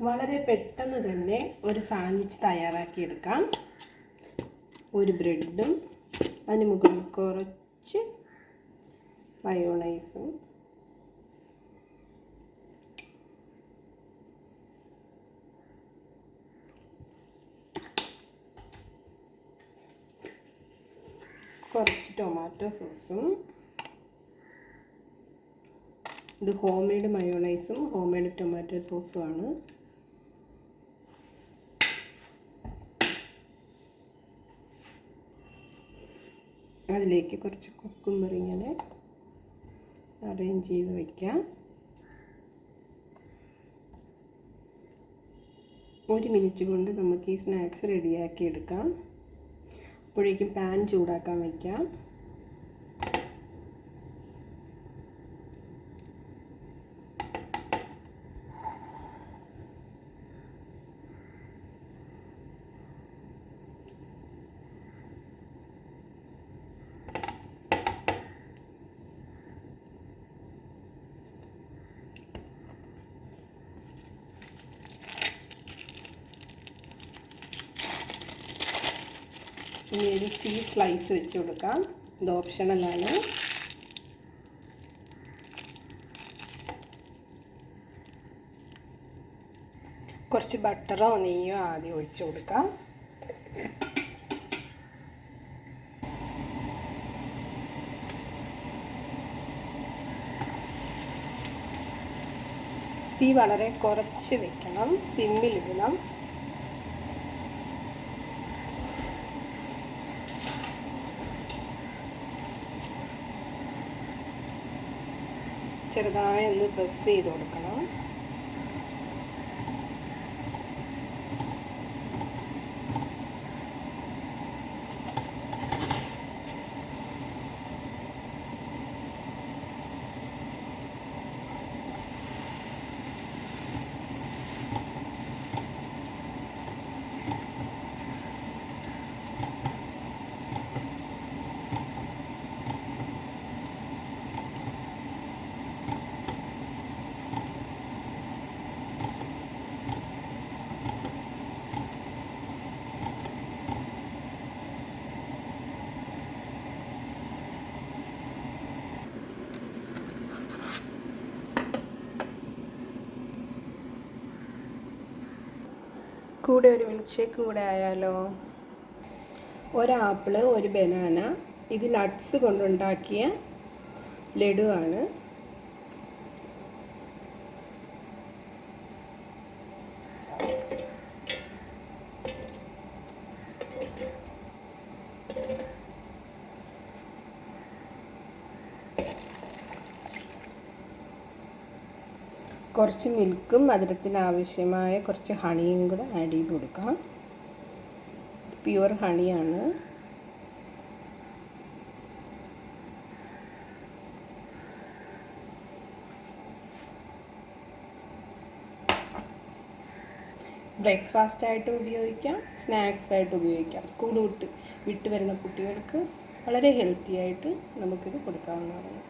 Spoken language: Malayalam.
വളരെ പെട്ടെന്ന് തന്നെ ഒരു സാൻഡ്വിച്ച് തയ്യാറാക്കിയെടുക്കാം. ഒരു ബ്രെഡും അതിന് മുകളിൽ കുറച്ച് മയോണൈസും. കുറച്ച് ടൊമാറ്റോ സോസും ഇത് ഹോം മെയ്ഡ് മയോണൈസും ഹോം മെയ്ഡ് ടൊമാറ്റോ സോസുമാണ്. അതിലേക്ക് കുറച്ച് കുക്കുംബർ ഇങ്ങനെ അറേഞ്ച് ചെയ്ത് വയ്ക്കാം ഒരു മിനിറ്റ് കൊണ്ട് നമുക്ക് ഈ സ്നാക്സ് റെഡിയാക്കി എടുക്കാം. അപ്പോഴേക്കും പാൻ ചൂടാക്കാൻ വയ്ക്കാം ഇനി ഒരു ചീസ് സ്ലൈസ് വെച്ച് കൊടുക്കാം. ഇത് ഓപ്ഷണലാണ് കുറച്ച് ബട്ടറോ നെയ്യോ ആദ്യം ഒഴിച്ചു കൊടുക്കാം. തീ വളരെ കുറച്ച് വെക്കണം. സിമ്മിൽ ഇടണം ചെറുതായി ഒന്ന് പ്രസ് ചെയ്ത് കൊടുക്കണം. കൂടെ ഒരു മിൽക്ക് ഷേക്കും കൂടെ ആയാലോ? ഒരാപ്പിൾ ഒരു ബനാന ഇത് നട്ട്സ് കൊണ്ടുണ്ടാക്കിയ ലഡുവാണ്. കുറച്ച് മിൽക്കും മധുരത്തിന് ആവശ്യമായ കുറച്ച് ഹണിയും കൂടെ ആഡ് ചെയ്ത് കൊടുക്കാം. പ്യുവർ ഹണിയാണ് ബ്രേക്ക്ഫാസ്റ്റ് ആയിട്ടും ഉപയോഗിക്കാം സ്നാക്സ് ആയിട്ട് ഉപയോഗിക്കാം. സ്കൂൾ വിട്ട് വിട്ട് വരുന്ന കുട്ടികൾക്ക് വളരെ ഹെൽത്തി ആയിട്ട് നമുക്കിത് കൊടുക്കാവുന്നതാണ്.